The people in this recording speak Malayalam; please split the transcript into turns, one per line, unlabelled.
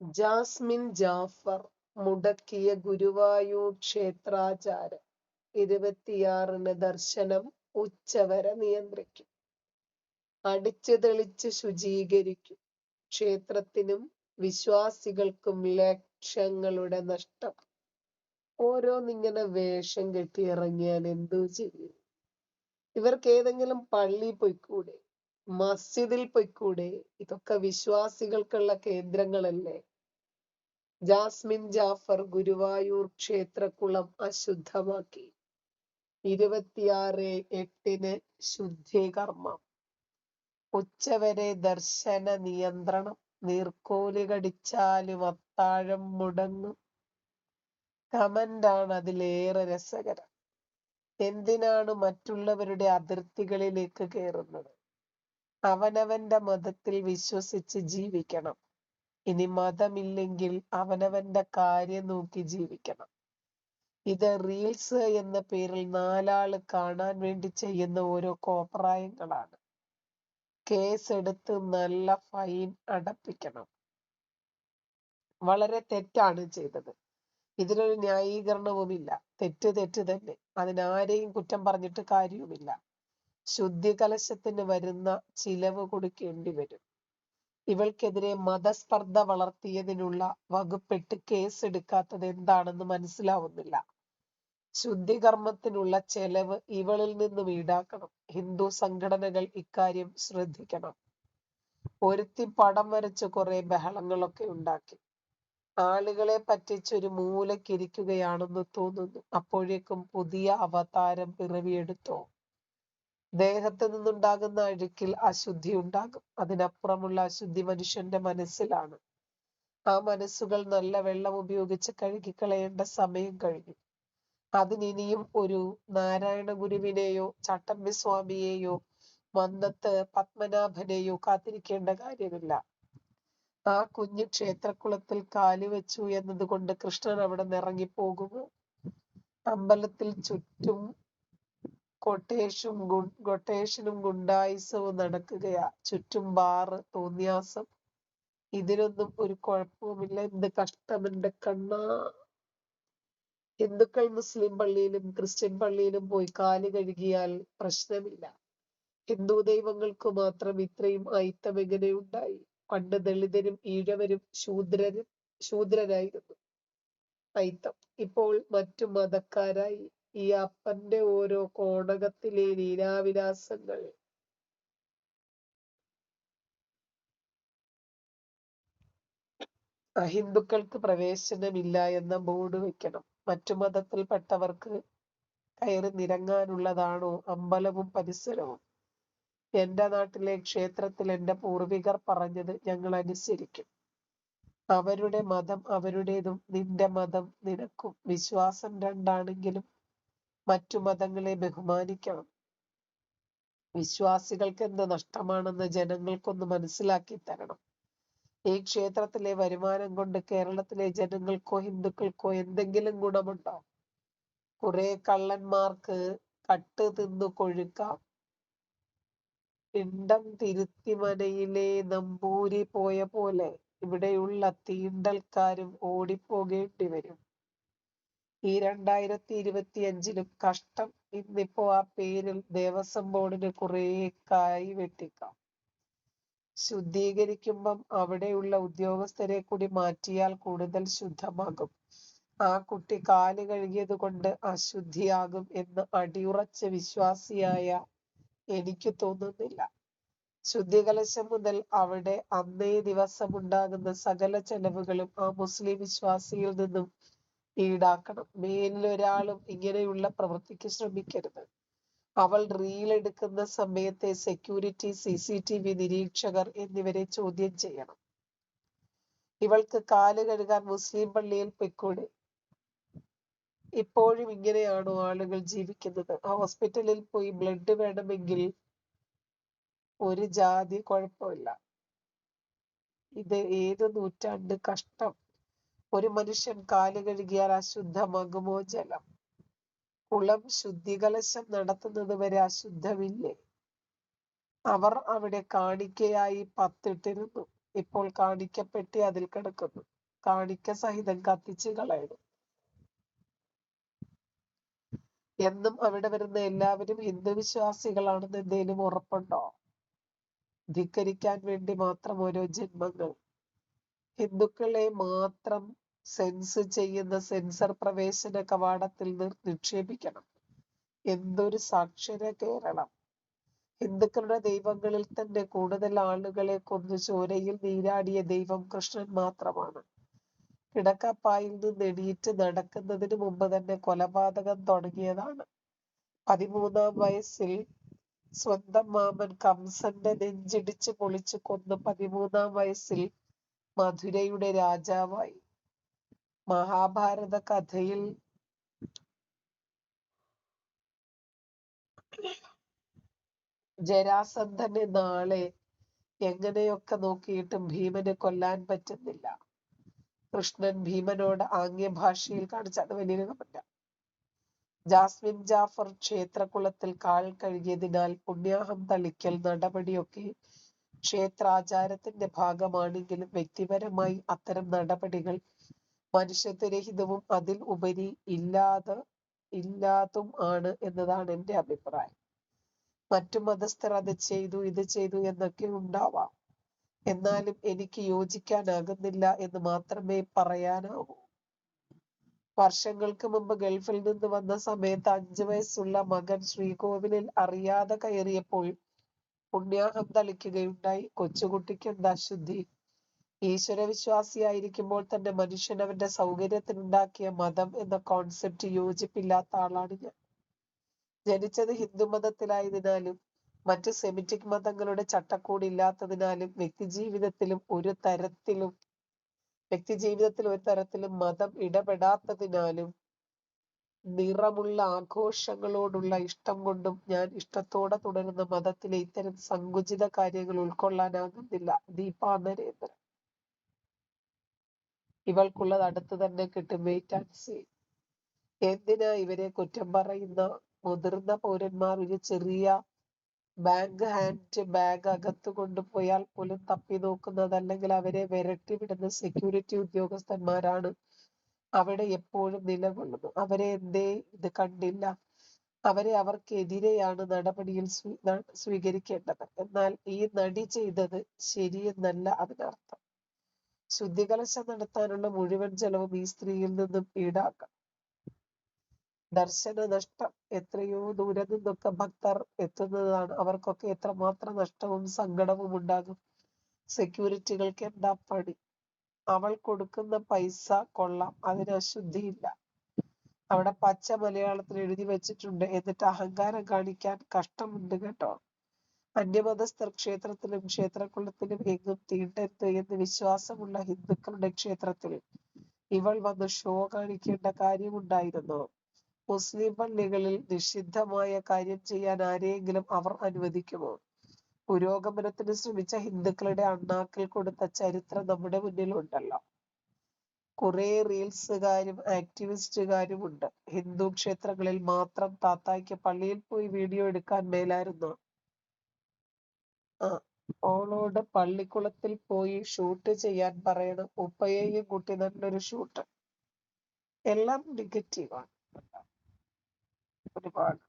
ജാസ്മിൻ ജാഫർ മുടക്കിയ ഗുരുവായൂർ ക്ഷേത്രാചാരം. ഇരുപത്തിയാറിന് ദർശനം ഉച്ചവരെ നിയന്ത്രിക്കും. അടിച്ചു തെളിച്ച് ശുചീകരിക്കും. ക്ഷേത്രത്തിനും വിശ്വാസികൾക്കും ലക്ഷങ്ങളുടെ നഷ്ടം. ഓരോന്നിങ്ങനെ വേഷം കെട്ടി ഇറങ്ങിയാൽ എന്തോ ചെയ്യും. ഇവർക്ക് ഏതെങ്കിലും പള്ളി പൊയ്ക്കൂടെ? മസ്ജിദിൽ പൊയ്ക്കൂടെ? ഇതൊക്കെ വിശ്വാസികൾക്കുള്ള കേന്ദ്രങ്ങളല്ലേ? ജാസ്മിൻ ജാഫർ ഗുരുവായൂർ ക്ഷേത്രക്കുളം അശുദ്ധമാക്കി. ഇരുപത്തിയാറ് എട്ടിന് ശുദ്ധീകർമ്മം. ഉച്ചവരെ ദർശന നിയന്ത്രണം. നീർക്കോലി കടിച്ചാലും അത്താഴം മുടങ്ങും. കമന്റാണ് അതിലേറെ രസകരം. എന്തിനാണ് മറ്റുള്ളവരുടെ അതിർത്തികളിലേക്ക് കയറുന്നത്? അവനവന്റെ മതത്തിൽ വിശ്വസിച്ച് ജീവിക്കണം. ഇനി മതമില്ലെങ്കിൽ അവനവന്റെ കാര്യം നോക്കി ജീവിക്കണം. ഇത് റീൽസ് എന്ന പേരിൽ നാലാൾ കാണാൻ വേണ്ടി ചെയ്യുന്ന ഓരോ കോപ്രായങ്ങളാണ്. കേസെടുത്ത് നല്ല ഫൈൻ അടപ്പിക്കണം. വളരെ തെറ്റാണ് ചെയ്തത്. ഇതിനൊരു ന്യായീകരണവുമില്ല. തെറ്റ് തെറ്റ് തന്നെ. അതിനാരെയും കുറ്റം പറഞ്ഞിട്ട് കാര്യവുമില്ല. ശുദ്ധി കലശത്തിന് വരുന്ന ചിലവ് കൊടുക്കേണ്ടി വരും. ഇവൾക്കെതിരെ മതസ്പർദ്ധ വളർത്തിയതിനുള്ള വകുപ്പിട്ട് കേസെടുക്കാത്തത് എന്താണെന്ന് മനസ്സിലാവുന്നില്ല. ശുദ്ധികർമ്മത്തിനുള്ള ചെലവ് ഇവളിൽ നിന്നും ഈടാക്കണം. ഹിന്ദു സംഘടനകൾ ഇക്കാര്യം ശ്രദ്ധിക്കണം. ഒരുത്തി പടം വരച്ച് കുറെ ബഹളങ്ങളൊക്കെ ഉണ്ടാക്കി. ആളുകളെ പറ്റിച്ചൊരു മൂലക്കിരിക്കുകയാണെന്ന് തോന്നുന്നു. അപ്പോഴേക്കും പുതിയ അവതാരം പിറവിയെടുത്തോ? ദേഹത്ത് നിന്നുണ്ടാകുന്ന അഴുക്കിൽ അശുദ്ധി ഉണ്ടാകും. അതിനപ്പുറമുള്ള അശുദ്ധി മനുഷ്യന്റെ മനസ്സിലാണ്. ആ മനസ്സുകൾ നല്ല വെള്ളം ഉപയോഗിച്ച് കഴുകിക്കളയേണ്ട സമയം കഴിഞ്ഞു. അതിനിനിയും ഒരു നാരായണ ഗുരുവിനെയോ ചട്ടമ്പി സ്വാമിയെയോ മന്ദത്ത് പത്മനാഭനെയോ കാത്തിരിക്കേണ്ട കാര്യമില്ല. ആ കുഞ്ഞു ക്ഷേത്രക്കുളത്തിൽ കാലുവെച്ചു എന്നതുകൊണ്ട് കൃഷ്ണൻ അവിടെ നിന്ന് ഇറങ്ങിപ്പോകുമോ അമ്പലത്തിൽ ചുറ്റും കൊട്ടേഷും കൊട്ടേഷനും ഗുണ്ടായുസവും നടക്കുകയാ. ചുറ്റും ബാറ് തോന്നിയാസം. ഇതിനൊന്നും ഒരു കുഴപ്പവുമില്ല. എന്ത് കഷ്ടം കണ്ണ കണ്ണാ. ഹിന്ദുക്കൾ മുസ്ലിം പള്ളിയിലും ക്രിസ്ത്യൻ പള്ളിയിലും പോയി കാൽ കഴുകിയാൽ പ്രശ്നമില്ല. ഹിന്ദു ദൈവങ്ങൾക്ക് മാത്രം ഇത്രയും അയിത്തം എങ്ങനെ ഉണ്ടായി? പണ്ട് ദളിതരും ഈഴവരും ശൂദ്രരും ശൂദ്രരായിരുന്നു. അയിത്തം ഇപ്പോൾ മറ്റു മതക്കാരായി. ഈ അപ്പന്റെ ഓരോ കോടകത്തിലെ ലീലാവിലാസങ്ങൾ. അഹിന്ദുക്കൾക്ക് പ്രവേശനമില്ല എന്ന ബോർഡ് വെക്കണം മറ്റു മതത്തിൽപ്പെട്ടവർക്ക് കയറി നിരങ്ങാനുള്ളതാണോ അമ്പലവും പരിസരവും? എന്റെ നാട്ടിലെ ക്ഷേത്രത്തിൽ എന്റെ പൂർവികർ പറഞ്ഞത് ഞങ്ങൾ അനുസരിക്കും. അവരുടെ മതം അവരുടേതും നിന്റെ മതം നിനക്കും. വിശ്വാസം രണ്ടാണെങ്കിലും മറ്റു മതങ്ങളെ ബഹുമാനിക്കണം. വിശ്വാസികൾക്ക് എന്ത് നഷ്ടമാണെന്ന് ജനങ്ങൾക്കൊന്ന് മനസ്സിലാക്കി തരണം. ഈ ക്ഷേത്രത്തിലെ വരുമാനം കൊണ്ട് കേരളത്തിലെ ജനങ്ങൾക്കോ ഹിന്ദുക്കൾക്കോ എന്തെങ്കിലും ഗുണമുണ്ടോ? കുറെ കള്ളന്മാർക്ക് കട്ട് തിന്നു കൊഴുക്കാം. പിണ്ടം തിരുത്തിമനയിലെ നമ്പൂരി പോയ പോലെ ഇവിടെയുള്ള തീണ്ടൽക്കാരും ഓടിപ്പോകേണ്ടി വരും. ഈ രണ്ടായിരത്തി ഇരുപത്തി അഞ്ചിലും കഷ്ടം. ഇന്നിപ്പോ ആ പേരിൽ ദേവസ്വം ബോർഡിന് കുറെ കായ് വെട്ടിക്കാം. ശുദ്ധീകരിക്കുമ്പം അവിടെയുള്ള ഉദ്യോഗസ്ഥരെ കൂടി മാറ്റിയാൽ കൂടുതൽ ശുദ്ധമാകും. ആ കുട്ടി കാൽ കഴുകിയത് കൊണ്ട് അശുദ്ധിയാകും എന്ന് അടിയുറച്ച വിശ്വാസിയായ എനിക്ക് തോന്നുന്നില്ല. ശുദ്ധികലശം മുതൽ അവിടെ അന്നേ ദിവസം ഉണ്ടാകുന്ന സകല ചെലവുകളും ആ മുസ്ലിം വിശ്വാസിയിൽ നിന്നും ഈടാക്കണം. മേലിൽ ഒരാളും ഇങ്ങനെയുള്ള പ്രവൃത്തിക്ക് ശ്രമിക്കരുത്. അവൾ റീൽ എടുക്കുന്ന സമയത്തെ security C C T V നിരീക്ഷകർ എന്നിവരെ ചോദ്യം ചെയ്യണം. ഇവൾക്ക് കാൽ കഴുകാൻ മുസ്ലിം പള്ളിയിൽ പൊയ്ക്കൂടെ? ഇപ്പോഴും ഇങ്ങനെയാണോ ആളുകൾ ജീവിക്കുന്നത്? ഹോസ്പിറ്റലിൽ പോയി ബ്ലഡ് വേണമെങ്കിൽ ഒരു ജാതി കുഴപ്പമില്ല. ഇത് ഏത് നൂറ്റാണ്ട് കഷ്ടം. ഒരു മനുഷ്യൻ കാൽ കഴുകിയാൽ അശുദ്ധമാകുമോ ജലം? കുളം ശുദ്ധികലശം നടത്തുന്നത് വരെ അശുദ്ധമില്ലേ? അവർ അവിടെ കാണിക്കയായി പത്തിട്ടിരുന്നു. ഇപ്പോൾ കാണിക്കപ്പെട്ടി അതിൽ കിടക്കുന്നു. കാണിക്ക സഹിതം കത്തിച്ച് കളയണം എന്നും അവിടെ വരുന്ന എല്ലാവരും ഹിന്ദു വിശ്വാസികളാണെന്ന് എന്തേലും ഉറപ്പുണ്ടോ? ധിക്കരിക്കാൻ വേണ്ടി മാത്രം ഓരോ ജന്മങ്ങൾ. ഹിന്ദുക്കളെ മാത്രം സെൻസ് ചെയ്യുന്ന സെൻസർ പ്രവേശന കവാടത്തിൽ നിക്ഷേപിക്കണം. എന്തൊരു സാക്ഷര കേരളം. ഹിന്ദുക്കളുടെ ദൈവങ്ങളിൽ തന്നെ കൂടുതൽ ആളുകളെ കൊന്നു ചോരയിൽ നീരാടിയ ദൈവം കൃഷ്ണൻ മാത്രമാണ്. കിടക്കപ്പായിൽ നിന്ന് എണീറ്റ് നടക്കുന്നതിന് മുമ്പ് തന്നെ കൊലപാതകം തുടങ്ങിയതാണ്. പതിമൂന്നാം വയസ്സിൽ സ്വന്തം മാമൻ കംസന്റെ നെഞ്ചിടിച്ച് പൊളിച്ച് കൊന്ന് പതിമൂന്നാം വയസ്സിൽ മധുരയുടെ രാജാവായി. മഹാഭാരത കഥയിൽ ജരാസന്ധന് നാളെ എങ്ങനെയൊക്കെ നോക്കിയിട്ടും ഭീമനെ കൊല്ലാൻ പറ്റുന്നില്ല. കൃഷ്ണൻ ഭീമനോട് ആംഗ്യ ഭാഷയിൽ കാണിച്ചാണ് വലിയ കമന്റ ജാസ്മിൻ ജാഫർ ക്ഷേത്രകുളത്തിൽ കാൽ കഴുകിയതിനാൽ പുണ്യാഹം തളിക്കൽ നടപടിയൊക്കെ ക്ഷേത്രാചാരത്തിന്റെ ഭാഗമാണെങ്കിലും വ്യക്തിപരമായി അത്തരം നടപടികൾ മനുഷ്യത്വരഹിതവും അതിൽ ഉപരി ഇല്ലാത ഇല്ലാതും ആണ് എന്നതാണ് എന്റെ അഭിപ്രായം. മറ്റു മതസ്ഥർ അത് ചെയ്തു ഇത് ചെയ്തു എന്നൊക്കെ ഉണ്ടാവാം. എന്നാലും എനിക്ക് യോജിക്കാനാകുന്നില്ല എന്ന് മാത്രമേ പറയാനാവൂ. വർഷങ്ങൾക്ക് മുമ്പ് ഗൾഫിൽ നിന്ന് വന്ന സമയത്ത് അഞ്ചു വയസ്സുള്ള മകൻ ശ്രീകോവിലിൽ അറിയാതെ കയറിയപ്പോൾ പുണ്യാഹം തളിക്കുകയുണ്ടായി. കൊച്ചുകുട്ടിക്ക് എന്താ ശുദ്ധി? ഈശ്വര വിശ്വാസിയായിരിക്കുമ്പോൾ തന്നെ മനുഷ്യൻ അവന്റെ സൗകര്യത്തിനുണ്ടാക്കിയ മതം എന്ന കോൺസെപ്റ്റ് യോജിപ്പില്ലാത്ത ആളാണ് ഞാൻ. ജനിച്ചത് ഹിന്ദു മതത്തിലായതിനാലും മറ്റു സെമിറ്റിക് മതങ്ങളുടെ ചട്ടക്കൂട് ഇല്ലാത്തതിനാലും വ്യക്തി ജീവിതത്തിലും ഒരു തരത്തിലും വ്യക്തി ജീവിതത്തിൽ ഒരു തരത്തിലും മതം ഇടപെടാത്തതിനാലും നിറമുള്ള ആഘോഷങ്ങളോടുള്ള ഇഷ്ടം കൊണ്ടും ഞാൻ ഇഷ്ടത്തോടെ തുടരുന്ന മതത്തിലെ ഇത്തരം സങ്കുചിത കാര്യങ്ങൾ ഉൾക്കൊള്ളാനാകുന്നില്ല. ദീപാ നരേന്ദ്രൻ ഇവൾക്കുള്ളത് അടുത്ത് തന്നെ കിട്ടും. വെയിറ്റ് ആൻഡ് സീ എന്തിനാ ഇവരെ കുറ്റം പറയുന്ന? മുതിർന്ന പൗരന്മാർ ഒരു ചെറിയ ബാങ്ക് ഹാൻഡ് ബാഗ് അകത്ത് കൊണ്ടുപോയാൽ പോലും തപ്പി നോക്കുന്നത് അല്ലെങ്കിൽ അവരെ വിരട്ടി വിടുന്ന സെക്യൂരിറ്റി ഉദ്യോഗസ്ഥന്മാരാണ് അവിടെ എപ്പോഴും നിലകൊള്ളുന്നു അവരെ എന്തേ? ഇത് കണ്ടില്ല. അവരെ അവർക്കെതിരെയാണ് നടപടിയിൽ സ്വീ സ്വീകരിക്കേണ്ടത്. എന്നാൽ ഈ നടി ചെയ്തത് ശരിയെന്നല്ല അതിനർത്ഥം. ശുദ്ധികലശം നടത്താനുള്ള മുഴുവൻ ചെലവും ഈ സ്ത്രീയിൽ നിന്നും ഈടാക്കാം. ദർശന നഷ്ടം എത്രയോ ദൂരെ നിന്നൊക്കെ ഭക്തർ എത്തുന്നതാണ്. അവർക്കൊക്കെ എത്രമാത്രം നഷ്ടവും സങ്കടവും ഉണ്ടാകും. സെക്യൂരിറ്റികൾക്ക് എന്താ പണി? അവൾ കൊടുക്കുന്ന പൈസ കൊള്ളാം. അതിന് അശുദ്ധിയില്ല. അവിടെ പച്ച മലയാളത്തിൽ എഴുതി വെച്ചിട്ടുണ്ട്. എന്നിട്ട് അഹങ്കാരം കാണിക്കാൻ കഷ്ടമുണ്ട് കേട്ടോ. അന്യമതസ്ഥർ ക്ഷേത്രത്തിലും ക്ഷേത്രക്കുളത്തിലും എങ്ങും തീണ്ടരുത് എന്ന് വിശ്വാസമുള്ള ഹിന്ദുക്കളുടെ ക്ഷേത്രത്തിൽ ഇവൾ വന്ന് ഷോ കാണിക്കേണ്ട കാര്യമുണ്ടായിരുന്നു. മുസ്ലിം പള്ളികളിൽ നിഷിദ്ധമായ കാര്യം ചെയ്യാൻ ആരെയെങ്കിലും അവർ അനുവദിക്കുമോ? പുരോഗമനത്തിന് ശ്രമിച്ച ഹിന്ദുക്കളുടെ അണ്ണാക്കിൽ കൊടുത്ത ചരിത്രം നമ്മുടെ മുന്നിലുണ്ടല്ലോ കുറെ റീൽസുകാരും ആക്ടിവിസ്റ്റുകാരും ഉണ്ട്. ഹിന്ദു ക്ഷേത്രങ്ങളിൽ മാത്രം താത്തായ്ക്ക് പള്ളിയിൽ പോയി വീഡിയോ എടുക്കാൻ മേലായിരുന്നോ. ഓളോട് പള്ളിക്കുളത്തിൽ പോയി ഷൂട്ട് ചെയ്യാൻ പറയണം ഉപ്പയെയും കൂട്ടി നല്ലൊരു ഷൂട്ട് എല്ലാം നെഗറ്റീവാണ് ഒരുപാട്.